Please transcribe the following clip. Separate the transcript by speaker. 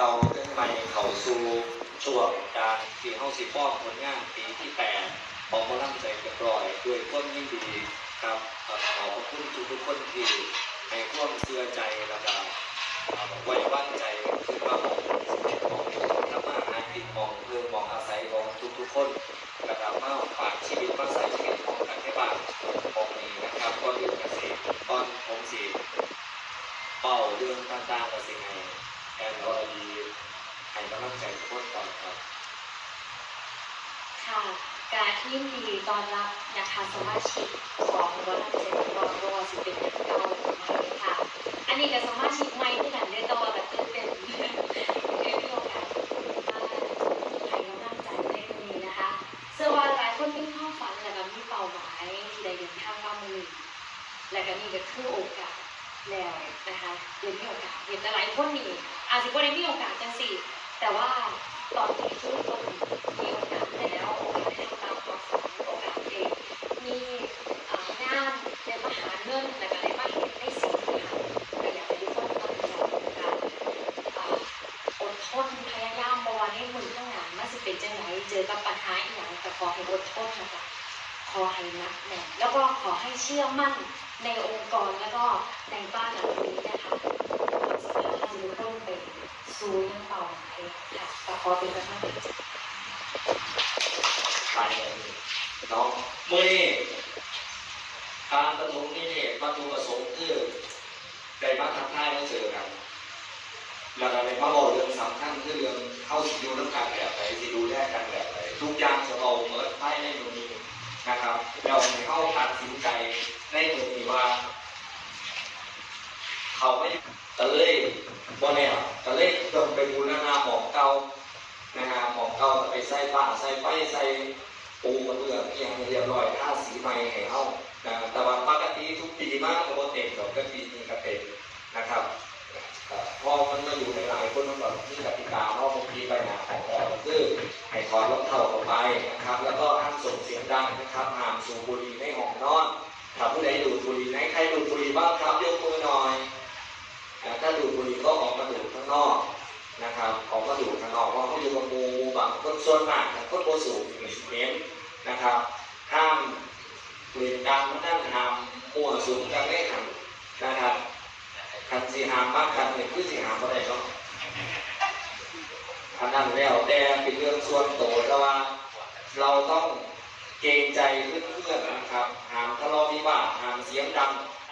Speaker 1: ก่าเป็นใหม่เขาสู่ช่วงการปีห้ฮาสิบป้องผลงานปีที่แปดของมาลำใจกร่อยด้วยความยินดีครับขอบพระคุณทุกทุกคนที่ให้ความเชื่อใจแล้วก็ไว้วางใจคือว่าของของธรรมะอาชีพของเพื่อมองอาศัยของทุกทุกคนระดัก็มาฝากชีวิตมาใส่ชีวิตของกันให้บ้างของนี้นะครับก็เรื่องเกษตรตอนผมสีเป่าเรื่องต่างๆกับสิ่งไหน กา
Speaker 2: รที่ดีตอนรับนะคะสมาชิกของวอลเลย์บอลรอสิเป็นเก่าใหม่ค่ะ อันนี้กับสมาชิกใหม่ที่กันได้ต่อแบบตื่นเต้นได้มีโอกาสมาให้กำลังใจในตรงนี้นะคะเชื่อว่าหลายคนมีควาฝันและก็มีเป้าหมายที่ได้เดินทางมามือและก็นี่ก็คือโอกาสแล้วนะคะเดี๋ยวมีโอกาสเห็นแต่หลายคนนี่อาจจะไม่ได้มีโอกาสจังสิแต่ว่าตอนนี้ทุกคนมีโอกาสแล้วโอกาสทำตามความฝันโอกาสเองมีเอ่องานในมหาเงินและก็ในมาเห็นในสิ่งที่ทำก็อยากให้ทุกคนตั้งใจในการเอ่ออดทนพยายามบวา ในมือข้างหน้ามันจะเป็นจังไหนเจอกับปัญหาอีกอย่างแต่ขอให้อดทนนะคะขอให้นักแน่นแล้วก็ขอให้เชื่อมั่นในองค์กรแล้วก็ในบ้านหลังนี้นะคะสามารถทำทุกคนไปสู่ยังเป้าหมายค่ะแต่ขอเป็นกำลังใจ
Speaker 1: ไปเนาะมื่อการประทุมนี่เนี่ยวัตถุประสงค์คือได้มาทักทายมาเจอกันแล้วก็ได้มาบอกเรื่องสำคัญคือ เข้าสิดูน้ำการแบบไหนสิดูแลกันแบบไหนทุกอย่างจะเอาเมิดไพ่ในตรงนี้นะครับ เราเข้าตัดสินใจในตรงนี้ว่า เขาไม่ตะเลยบ่แน่ตะเลยต้องไปบูรณาหมองเก่านะฮะหมองเก่าไปใส่ผ้าใส่ไฟใส่ปูกระเบื้องเอหย่างเรียบร้อยท่าสีใหม่ให้เฮานะแต่ว่าปกติทุกปีมากก็บ่เต็มดอกก็ปีนี้ก็เต็มนะครับเอ่อพอมัน มาอยู่ในหลายคนมันแบบมีกติกาเนาะบางทีไปหาของออกคือให้ถอดรองเท้าออกไปนะครับ แล้วก็ห้ามส่งเสียงดังนะครับห้ามสูบบุหรี่ในห้องนอนถ้าผู้ใดดูดบุหรี่ในใครดูดบุหรี่บ้างครับยกมือหน่อยอ่ถ้าดูดบุหรี่ก็ออกมาดูดข้างนอกนะครับออกมาดูดข้างนอกเพราะเขาอยู่กับหมูหมูบางคนส่วนมากนะคนโบสูงเน้นนะครับ ห้ามเปลี่ยนดังนั่นห้ามมั่วสูงกันไม่หันนะครับคันสีหามมากกันเนี่ยคือสีหามอะไรเนาะอันนั้น แล้วแต่เป็นเรื่องส่วนตัวแต่ว่า เราต้องเกรงใจเพื่อนๆนะครับห้ามทะเลาะวิวาทห้ามเสียงดัง